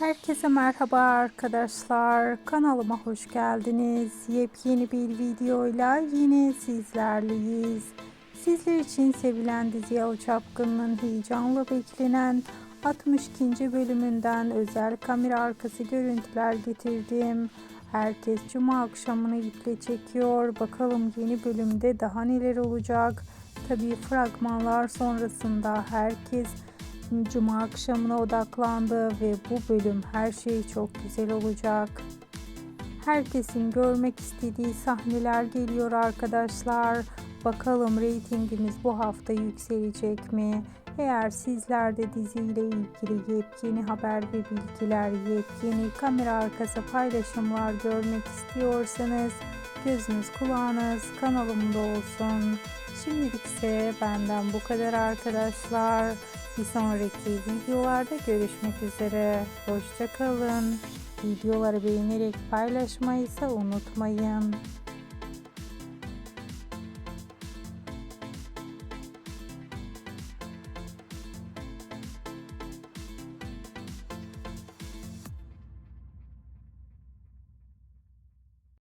Herkese merhaba arkadaşlar. Kanalıma hoş geldiniz. Yepyeni bir videoyla yine sizlerleyiz. Sizler için sevilen dizi Yalı Çapkın'ın heyecanla beklenen 62. bölümünden özel kamera arkası görüntüler getirdim. Herkes cuma akşamını iple çekiyor. Bakalım yeni bölümde daha neler olacak. Tabii fragmanlar sonrasında herkes Cuma akşamına odaklandı ve bu bölüm her şey çok güzel olacak. Herkesin görmek istediği sahneler geliyor arkadaşlar. Bakalım reytingimiz bu hafta yükselecek mi? Eğer sizler de diziyle ilgili yepyeni haber ve bilgiler, yepyeni kamera arkası paylaşımlar görmek istiyorsanız gözünüz kulağınız kanalımda olsun. Şimdilik ise benden bu kadar arkadaşlar. Bir sonraki videolarda görüşmek üzere. Hoşçakalın. Videoları beğenerek paylaşmayı ise unutmayın.